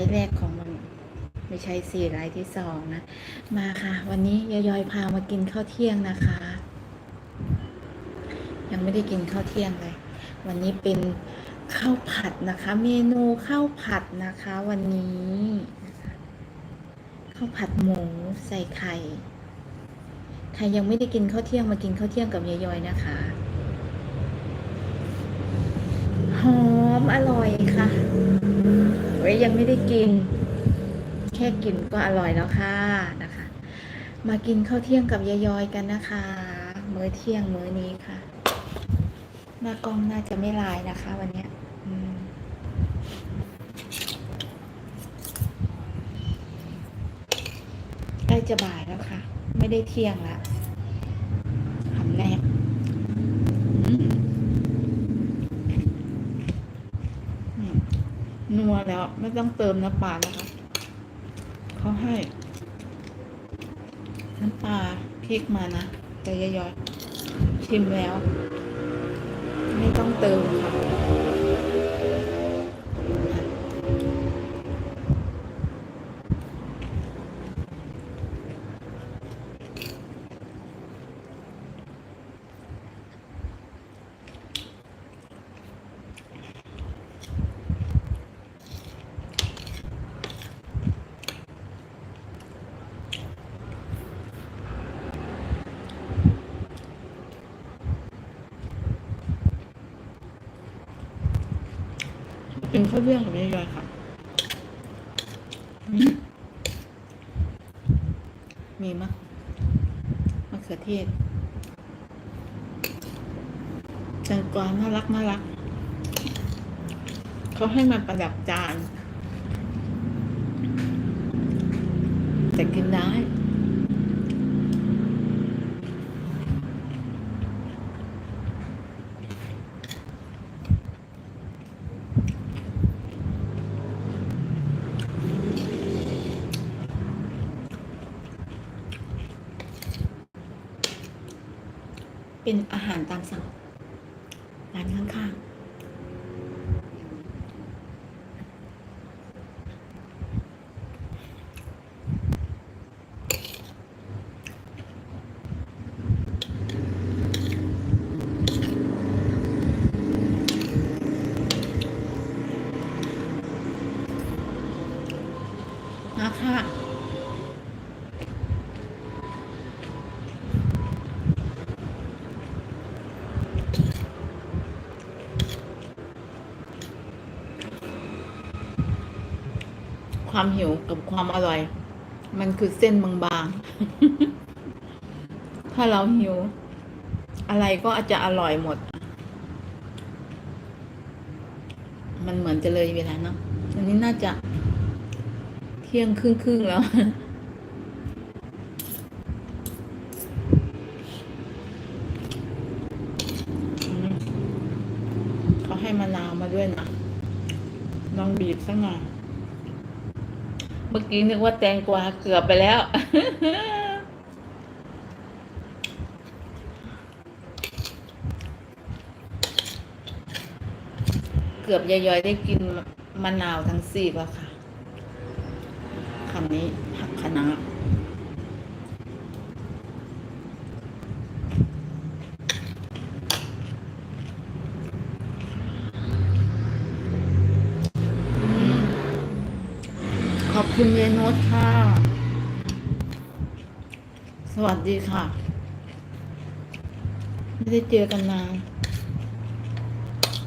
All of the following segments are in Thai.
ฟ์แรกของมันไม่ใช่สี่ไลฟ์ที่สองนะ มาค่ะ วันนี้ยายอยพามากินข้าวเที่ยงนะคะ ยังไม่ได้กินข้าวเที่ยงเลย วันนี้เป็นข้าวผัดนะคะ เมนูข้าวผัดนะคะ วันนี้ข้าวผัดหมูใส่ไข่ใครยังไม่ได้กินข้าวเที่ยงมากินข้าวเที่ยงกับยายยอยนะคะ หอมอร่อยค่ะเว้ยยังไม่ได้กิน แค่กินก็อร่อยแล้วค่ะนะคะ มากินข้าวเที่ยงกับยายยอยกันนะคะ มื้อเที่ยงมื้อนี้ค่ะหน้ากล้องน่าจะไม่ลายนะคะ วันนี้ใกล้จะบ่ายแล้วค่ะ ไม่ได้เที่ยงละคำแรกอืมอืม นัวแล้ว ไม่ต้องเติมน้ำปลานะคะเขาให้ น้ำปลาพริกมานะแต่ยอยๆชิมแล้ว ไม่ต้องเติมค่ะ เป็นข้าวเรื่องกับยายๆค่ะอืมมีมะมะเขือเทศแตงกวาน่ารักน่ารัก เขาให้มาประดับจาน แต่กินได้ เป็นอาหารตามสั่งร้านข้างๆนะค่ะ ความหิวกับความอร่อย มันคือเส้นบางๆ ถ้าเราหิว อะไรก็อาจจะอร่อยหมด มันเหมือนจะเลยเวลาเนาะอันนี้น่าจะเที่ยงครึ่งๆแล้วเขาให้มะนาวมาด้วยนะ ลองบีบสักหน่อย เมื่อกี้นึกว่าแตงกวาเกือบไปแล้ว เกือบยายๆได้กินมะนาวทั้งสี่แล้วค่ะคำนี้ผักคะ ขอบคุณยายโนตค่ะ สวัสดีค่ะ ไม่ได้เจอกันนาน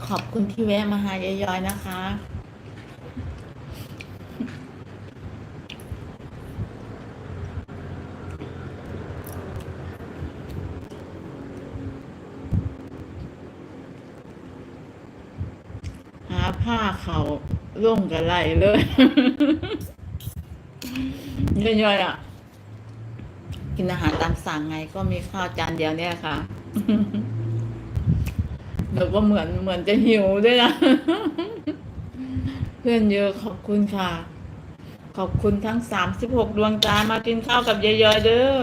ขอบคุณที่แวะมาหายายอยๆนะคะ ผ้าเขาร่งกับไหลเลยย่อยๆอะ กินอาหารตามสั่งไงก็มีข้าวจานเดียวเนี่ยค่ะแล้วก็เหมือนเหมือนจะหิวด้วยนะ เพื่อนเยอะขอบคุณค่ะ ขอบคุณทั้งสามสิบหกดวงตามากินข้าวกับยายๆเด้อ